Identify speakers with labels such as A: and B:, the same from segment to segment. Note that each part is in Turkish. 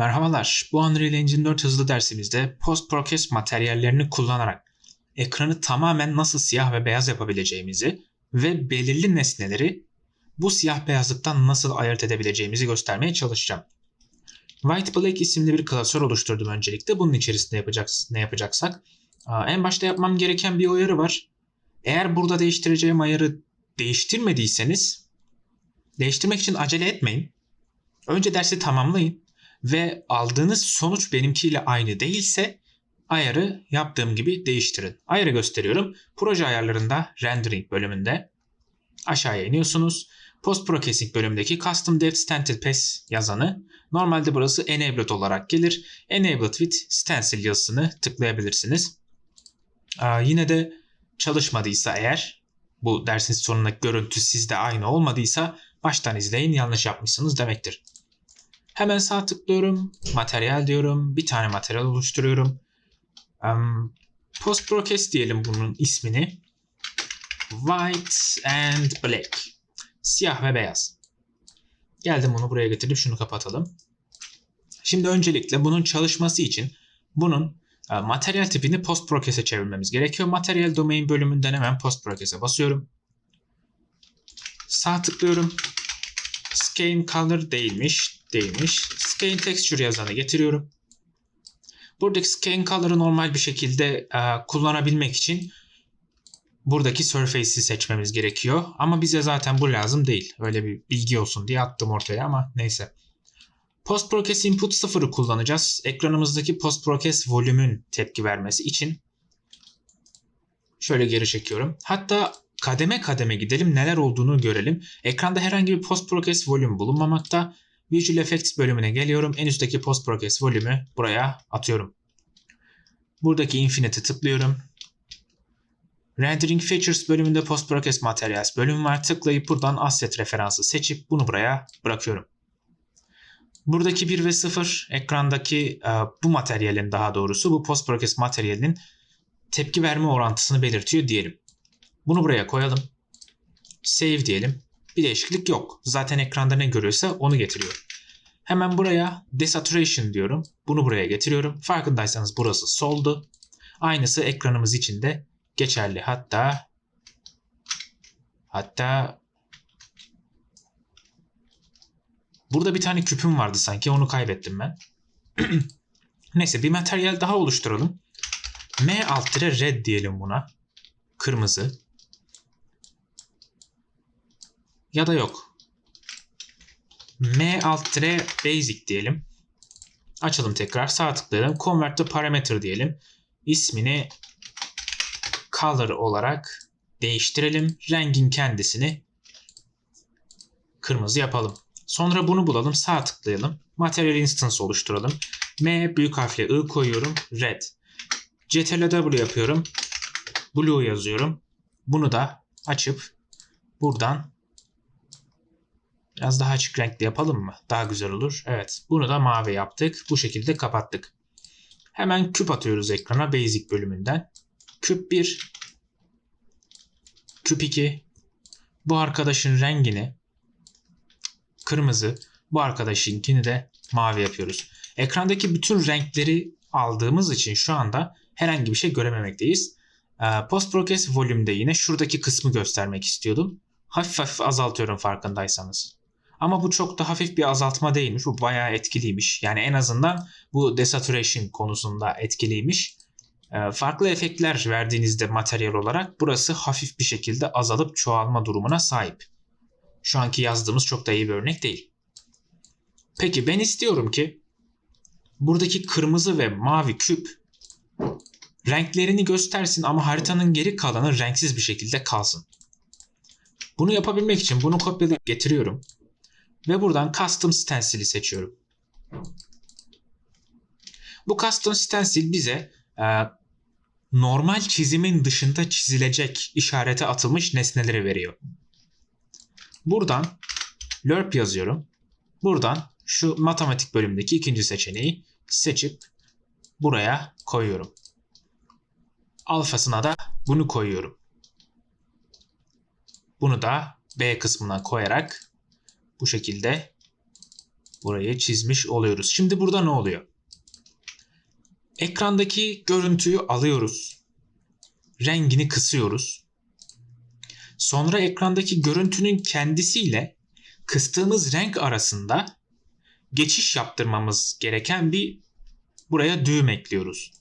A: Merhabalar, bu Unreal Engine 4 hızlı dersimizde Post Process materyallerini kullanarak ekranı tamamen nasıl siyah ve beyaz yapabileceğimizi ve belirli nesneleri bu siyah beyazlıktan nasıl ayırt edebileceğimizi göstermeye çalışacağım. White Black isimli bir klasör oluşturdum öncelikle. Bunun içerisinde yapacağız, ne yapacaksak. En başta yapmam gereken bir uyarı var. Eğer burada değiştireceğim ayarı değiştirmediyseniz değiştirmek için acele etmeyin. Önce dersi tamamlayın ve aldığınız sonuç benimkiyle aynı değilse ayarı yaptığım gibi değiştirin. Ayarı gösteriyorum. Proje ayarlarında rendering bölümünde aşağıya iniyorsunuz. Post Processing bölümündeki Custom Depth Stencil Pass yazanı normalde burası Enabled olarak gelir. Enabled with Stencil yazısını tıklayabilirsiniz. Aa, yine de çalışmadıysa eğer bu dersin sonundaki görüntü sizde aynı olmadıysa baştan izleyin yanlış yapmışsınız demektir. Hemen sağ tıklıyorum. Materyal diyorum. Bir tane materyal oluşturuyorum. Um, Post Process diyelim bunun ismini. White and Black. Siyah ve beyaz. Geldim bunu buraya getirip şunu kapatalım. Şimdi öncelikle bunun çalışması için bunun e, materyal tipini post process'e çevirmemiz gerekiyor. Materyal domain bölümünden hemen post process'e basıyorum. Sağ tıklıyorum. Scan color değilmiş. Değilmiş. Scan texture yazanı getiriyorum. Buradaki scan color'ı normal bir şekilde e, kullanabilmek için buradaki surface'i seçmemiz gerekiyor. Ama bize zaten bu lazım değil. Öyle bir bilgi olsun diye attım ortaya ama neyse. Post Process Input 0'ı kullanacağız. Ekranımızdaki Post Process volümün tepki vermesi için. Şöyle geri çekiyorum. Hatta kademe kademe gidelim neler olduğunu görelim. Ekranda herhangi bir Post Process volüm bulunmamakta. Visual Effects bölümüne geliyorum. En üstteki Post Process volümü buraya atıyorum. Buradaki Infinite'e tıklıyorum. Rendering Features bölümünde Post Process Materials bölüm var. Tıklayıp buradan asset referansı seçip bunu buraya bırakıyorum. Buradaki 1 ve 0 ekrandaki e, bu materyalin daha doğrusu bu Post Process materyalinin tepki verme orantısını belirtiyor diyelim. Bunu buraya koyalım. Save diyelim. Bir değişiklik yok. Zaten ekranda ne görüyorsa onu getiriyor. Hemen buraya desaturation diyorum. Bunu buraya getiriyorum. Farkındaysanız burası soldu. Aynısı ekranımız için de geçerli. Hatta hatta burada bir tane küpüm vardı sanki. Onu kaybettim ben. Neyse bir materyal daha oluşturalım. M alt red diyelim buna. Kırmızı. Ya da yok. M alt basic diyelim. Açalım tekrar. Sağ tıklayalım. Convert to parameter diyelim. İsmini color olarak değiştirelim. Rengin kendisini kırmızı yapalım. Sonra bunu bulalım. Sağ tıklayalım. Material instance oluşturalım. M büyük harfle I koyuyorum. Red. Ctrl W yapıyorum. Blue yazıyorum. Bunu da açıp buradan Biraz daha açık renkli yapalım mı? Daha güzel olur. Evet. Bunu da mavi yaptık. Bu şekilde kapattık. Hemen küp atıyoruz ekrana Basic bölümünden. Küp 1. Küp 2. Bu arkadaşın rengini kırmızı. Bu arkadaşınkini de mavi yapıyoruz. Ekrandaki bütün renkleri aldığımız için şu anda herhangi bir şey görememekteyiz. Ee, Post Process volümde yine şuradaki kısmı göstermek istiyordum. Hafif hafif azaltıyorum farkındaysanız. Ama bu çok da hafif bir azaltma değilmiş. Bu bayağı etkiliymiş. Yani en azından bu desaturation konusunda etkiliymiş. Ee, farklı efektler verdiğinizde materyal olarak burası hafif bir şekilde azalıp çoğalma durumuna sahip. Şu anki yazdığımız çok da iyi bir örnek değil. Peki ben istiyorum ki buradaki kırmızı ve mavi küp renklerini göstersin ama haritanın geri kalanı renksiz bir şekilde kalsın. Bunu yapabilmek için bunu kopyalayıp getiriyorum. Ve buradan Custom Stencil'i seçiyorum. Bu Custom Stencil bize e, normal çizimin dışında çizilecek işarete atılmış nesneleri veriyor. Buradan lerp yazıyorum. Buradan şu matematik bölümündeki ikinci seçeneği seçip buraya koyuyorum. Alfasına da bunu koyuyorum. Bunu da B kısmına koyarak bu şekilde burayı çizmiş oluyoruz. Şimdi burada ne oluyor? Ekrandaki görüntüyü alıyoruz. Rengini kısıyoruz. Sonra ekrandaki görüntünün kendisiyle kıstığımız renk arasında geçiş yaptırmamız gereken bir buraya düğüm ekliyoruz.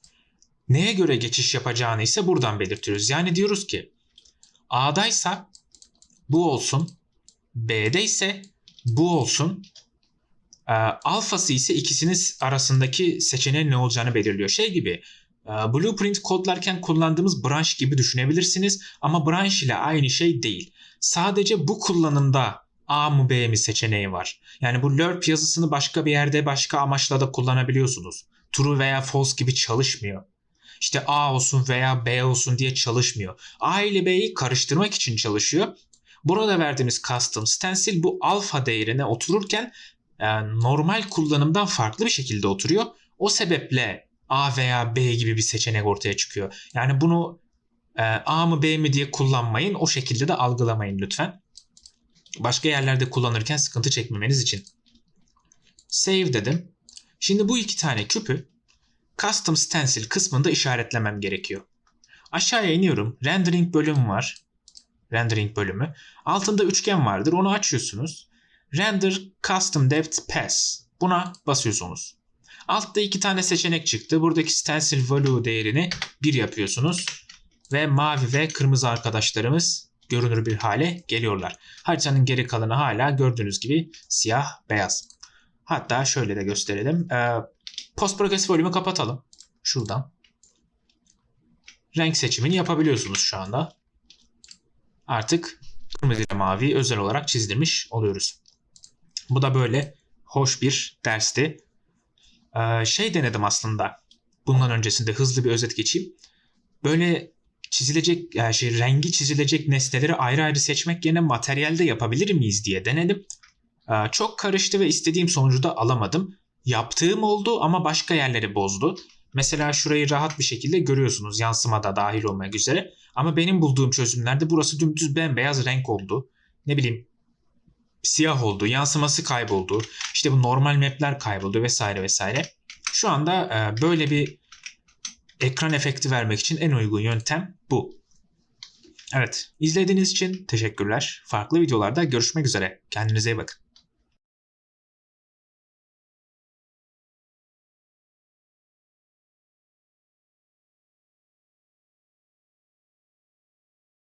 A: Neye göre geçiş yapacağını ise buradan belirtiyoruz. Yani diyoruz ki A'daysa bu olsun, B'de ise bu olsun, e, alfası ise ikisinin arasındaki seçeneğin ne olacağını belirliyor. Şey gibi e, blueprint kodlarken kullandığımız branch gibi düşünebilirsiniz ama branch ile aynı şey değil. Sadece bu kullanımda A mı B mi seçeneği var. Yani bu lerp yazısını başka bir yerde başka amaçla da kullanabiliyorsunuz. True veya false gibi çalışmıyor. İşte A olsun veya B olsun diye çalışmıyor. A ile B'yi karıştırmak için çalışıyor. Burada verdiğimiz custom stencil bu alfa değerine otururken e, normal kullanımdan farklı bir şekilde oturuyor. O sebeple A veya B gibi bir seçenek ortaya çıkıyor. Yani bunu e, A mı B mi diye kullanmayın. O şekilde de algılamayın lütfen. Başka yerlerde kullanırken sıkıntı çekmemeniz için. Save dedim. Şimdi bu iki tane küpü Custom Stencil kısmında işaretlemem gerekiyor. Aşağıya iniyorum. Rendering bölümü var. Rendering bölümü. Altında üçgen vardır. Onu açıyorsunuz. Render Custom Depth Pass. Buna basıyorsunuz. Altta iki tane seçenek çıktı. Buradaki stencil value değerini 1 yapıyorsunuz. Ve mavi ve kırmızı arkadaşlarımız görünür bir hale geliyorlar. Haritanın geri kalanı hala gördüğünüz gibi siyah beyaz. Hatta şöyle de gösterelim. Ee, Post progresif bölümü kapatalım. Şuradan. Renk seçimini yapabiliyorsunuz şu anda. Artık kırmızı ile mavi özel olarak çizdirmiş oluyoruz. Bu da böyle hoş bir dersti. Ee, şey denedim aslında. Bundan öncesinde hızlı bir özet geçeyim. Böyle çizilecek yani şey rengi çizilecek nesneleri ayrı ayrı seçmek yerine materyalde yapabilir miyiz diye denedim. Ee, çok karıştı ve istediğim sonucu da alamadım. Yaptığım oldu ama başka yerleri bozdu. Mesela şurayı rahat bir şekilde görüyorsunuz yansımada dahil olmak üzere. Ama benim bulduğum çözümlerde burası dümdüz bembeyaz renk oldu. Ne bileyim siyah oldu, yansıması kayboldu. İşte bu normal mapler kayboldu vesaire vesaire. Şu anda e, böyle bir ekran efekti vermek için en uygun yöntem bu. Evet, izlediğiniz için teşekkürler. Farklı videolarda görüşmek üzere. Kendinize iyi bakın.